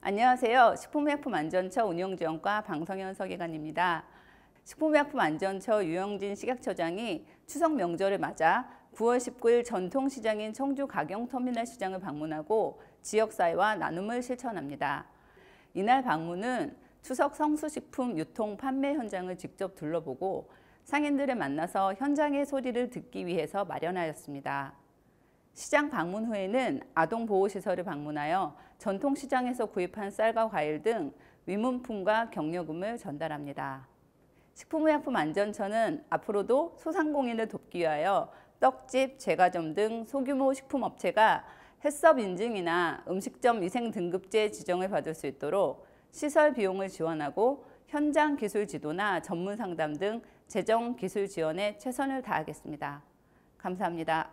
안녕하세요. 식품의약품안전처 운영지원과 방성현 서기관입니다. 식품의약품안전처 유영진 식약처장이 추석 명절을 맞아 9월 19일 전통시장인 청주 가경터미널 시장을 방문하고 지역사회와 나눔을 실천합니다. 이날 방문은 추석 성수식품 유통 판매 현장을 직접 둘러보고 상인들을 만나서 현장의 소리를 듣기 위해서 마련하였습니다. 시장 방문 후에는 아동보호시설을 방문하여 전통시장에서 구입한 쌀과 과일 등 위문품과 격려금을 전달합니다. 식품의약품안전처는 앞으로도 소상공인을 돕기 위하여 떡집, 제과점 등 소규모 식품업체가 햇섭 인증이나 음식점 위생 등급제 지정을 받을 수 있도록 시설 비용을 지원하고 현장 기술 지도나 전문 상담 등 재정 기술 지원에 최선을 다하겠습니다. 감사합니다.